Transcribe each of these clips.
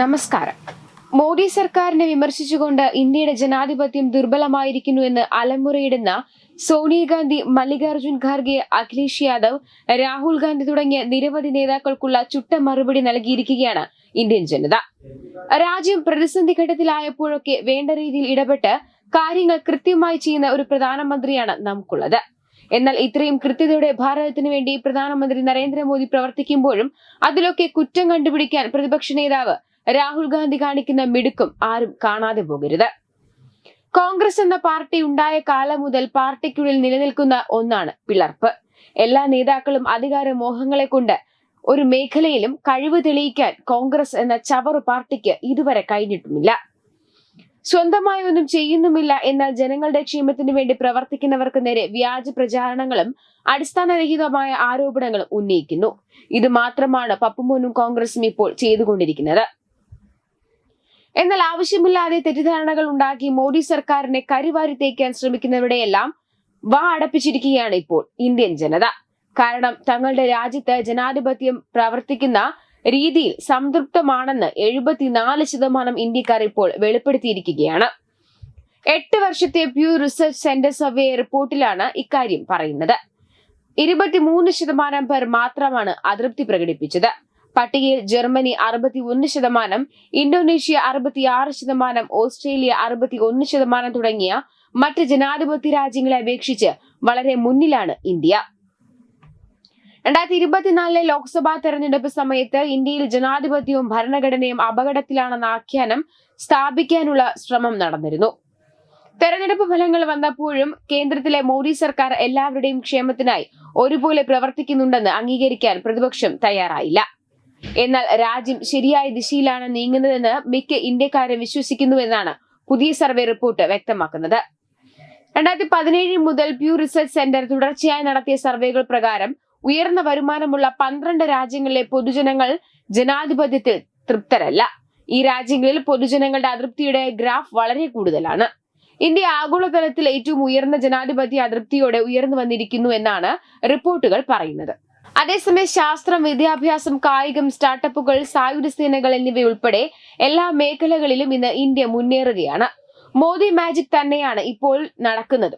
നമസ്കാരം. മോദി സർക്കാരിനെ വിമർശിച്ചുകൊണ്ട് ഇന്ത്യയുടെ ജനാധിപത്യം ദുർബലമായിരിക്കുന്നു എന്ന് അലമുറയിടുന്ന സോണിയാഗാന്ധി മല്ലികാർജുൻ ഖാർഗെ അഖിലേഷ് യാദവ് രാഹുൽ ഗാന്ധി തുടങ്ങിയ നിരവധി നേതാക്കൾക്കുള്ള ചുട്ട മറുപടി നൽകിയിരിക്കുകയാണ് ഇന്ത്യൻ ജനത. രാജ്യം പ്രതിസന്ധി ഘട്ടത്തിലായപ്പോഴൊക്കെ വേണ്ട രീതിയിൽ ഇടപെട്ട് കാര്യങ്ങൾ കൃത്യമായി ചെയ്യുന്ന ഒരു പ്രധാനമന്ത്രിയാണ് നമുക്കുള്ളത്. എന്നാൽ ഇത്രയും കൃത്യതയോടെ ഭാരതത്തിന് വേണ്ടി പ്രധാനമന്ത്രി നരേന്ദ്രമോദി പ്രവർത്തിക്കുമ്പോഴും അതിലൊക്കെ കുറ്റം കണ്ടുപിടിക്കാൻ പ്രതിപക്ഷ നേതാവ് രാഹുൽ ഗാന്ധി കാണിക്കുന്ന മിടുക്കും ആരും കാണാതെ പോകരുത്. കോൺഗ്രസ് എന്ന പാർട്ടി ഉണ്ടായ കാലം മുതൽ പാർട്ടിക്കുള്ളിൽ നിലനിൽക്കുന്ന ഒന്നാണ് പിളർപ്പ്. എല്ലാ നേതാക്കളും അധികാര മോഹങ്ങളെ കൊണ്ട് ഒരു മേഖലയിലും കഴിവ് തെളിയിക്കാൻ കോൺഗ്രസ് എന്ന ചവറു പാർട്ടിക്ക് ഇതുവരെ കഴിഞ്ഞിട്ടുമില്ല. സ്വന്തമായി ഒന്നും ചെയ്യുന്നുമില്ല എന്നാൽ ജനങ്ങളുടെ ക്ഷേമത്തിനു വേണ്ടി പ്രവർത്തിക്കുന്നവർക്ക് നേരെ വ്യാജ പ്രചാരണങ്ങളും അടിസ്ഥാനരഹിതമായ ആരോപണങ്ങളും ഉന്നയിക്കുന്നു. ഇത് മാത്രമാണ് പപ്പുമോനും കോൺഗ്രസും ഇപ്പോൾ ചെയ്തുകൊണ്ടിരിക്കുന്നത്. എന്നാൽ ആവശ്യമില്ലാതെ തെറ്റിദ്ധാരണകൾ ഉണ്ടാക്കി മോദി സർക്കാരിനെ കരിവാരി തേക്കാൻ ശ്രമിക്കുന്നവരുടെയെല്ലാം വാ അടപ്പിച്ചിരിക്കുകയാണ് ഇപ്പോൾ ഇന്ത്യൻ ജനത. കാരണം തങ്ങളുടെ രാജ്യത്ത് ജനാധിപത്യം പ്രവർത്തിക്കുന്ന രീതിയിൽ സംതൃപ്തമാണെന്ന് എഴുപത്തിനാല് ശതമാനം ഇന്ത്യക്കാർ ഇപ്പോൾ വെളിപ്പെടുത്തിയിരിക്കുകയാണ്. എട്ട് വർഷത്തെ പ്യൂ റിസർച്ച് സെന്റർ സർവേ റിപ്പോർട്ടിലാണ് ഇക്കാര്യം പറയുന്നത്. ഇരുപത്തിമൂന്ന് ശതമാനം പേർ മാത്രമാണ് അതൃപ്തി പ്രകടിപ്പിച്ചത്. പട്ടികയിൽ ജർമ്മനി അറുപത്തി ഒന്ന് ശതമാനം ഇന്തോനേഷ്യ അറുപത്തിയാറ് ശതമാനം ഓസ്ട്രേലിയ അറുപത്തി ഒന്ന് ശതമാനം തുടങ്ങിയ മറ്റ് ജനാധിപത്യ രാജ്യങ്ങളെ അപേക്ഷിച്ച് വളരെ മുന്നിലാണ് ഇന്ത്യ. രണ്ടായിരത്തി ഇരുപത്തിനാലിലെ ലോക്സഭാ തെരഞ്ഞെടുപ്പ് സമയത്ത് ഇന്ത്യയിൽ ജനാധിപത്യവും ഭരണഘടനയും അപകടത്തിലാണെന്ന ആഖ്യാനം സ്ഥാപിക്കാനുള്ള ശ്രമം നടന്നിരുന്നു. തെരഞ്ഞെടുപ്പ് ഫലങ്ങൾ വന്നപ്പോഴും കേന്ദ്രത്തിലെ മോദി സർക്കാർ എല്ലാവരുടെയും ക്ഷേമത്തിനായി ഒരുപോലെ പ്രവർത്തിക്കുന്നുണ്ടെന്ന് അംഗീകരിക്കാൻ പ്രതിപക്ഷം തയ്യാറായില്ല. എന്നാൽ രാജ്യം ശരിയായ ദിശയിലാണ് നീങ്ങുന്നതെന്ന് മിക്ക ഇന്ത്യക്കാരും വിശ്വസിക്കുന്നുവെന്നാണ് പുതിയ സർവേ റിപ്പോർട്ട് വ്യക്തമാക്കുന്നത്. രണ്ടായിരത്തി പതിനേഴ് മുതൽ പ്യൂ റിസർച്ച് സെന്റർ തുടർച്ചയായി നടത്തിയ സർവേകൾ പ്രകാരം ഉയർന്ന വരുമാനമുള്ള പന്ത്രണ്ട് രാജ്യങ്ങളിലെ പൊതുജനങ്ങൾ ജനാധിപത്യത്തിൽ തൃപ്തരല്ല. ഈ രാജ്യങ്ങളിൽ പൊതുജനങ്ങളുടെ അതൃപ്തിയുടെ ഗ്രാഫ് വളരെ കൂടുതലാണ്. ഇന്ത്യ ആഗോളതലത്തിൽ ഏറ്റവും ഉയർന്ന ജനാധിപത്യ അതൃപ്തിയോടെ ഉയർന്നു വന്നിരിക്കുന്നു എന്നാണ് റിപ്പോർട്ടുകൾ പറയുന്നത്. അതേസമയം ശാസ്ത്രം വിദ്യാഭ്യാസം കായികം സ്റ്റാർട്ടപ്പുകൾ സായുധ സേനകൾ എന്നിവയുൾപ്പെടെ എല്ലാ മേഖലകളിലും ഇന്ന് ഇന്ത്യ മുന്നേറുകയാണ്. മോദി മാജിക് തന്നെയാണ് ഇപ്പോൾ നടക്കുന്നത്.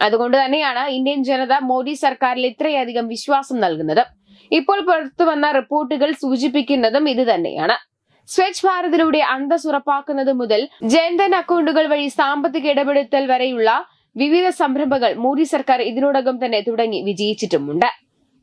അതുകൊണ്ട് തന്നെയാണ് ഇന്ത്യൻ ജനത മോദി സർക്കാരിൽ ഇത്രയധികം വിശ്വാസം നൽകുന്നത്. ഇപ്പോൾ പുറത്തു വന്ന റിപ്പോർട്ടുകൾ സൂചിപ്പിക്കുന്നതും ഇത് തന്നെയാണ്. സ്വച്ഛ് ഭാരതിലൂടെ അന്തസ് ഉറപ്പാക്കുന്നത് മുതൽ ജൻധൻ അക്കൗണ്ടുകൾ വഴി സാമ്പത്തിക ഇടപെടുത്തൽ വരെയുള്ള വിവിധ സംരംഭങ്ങൾ മോദി സർക്കാർ ഇതിനോടകം തന്നെ തുടങ്ങി വിജയിച്ചിട്ടുമുണ്ട്.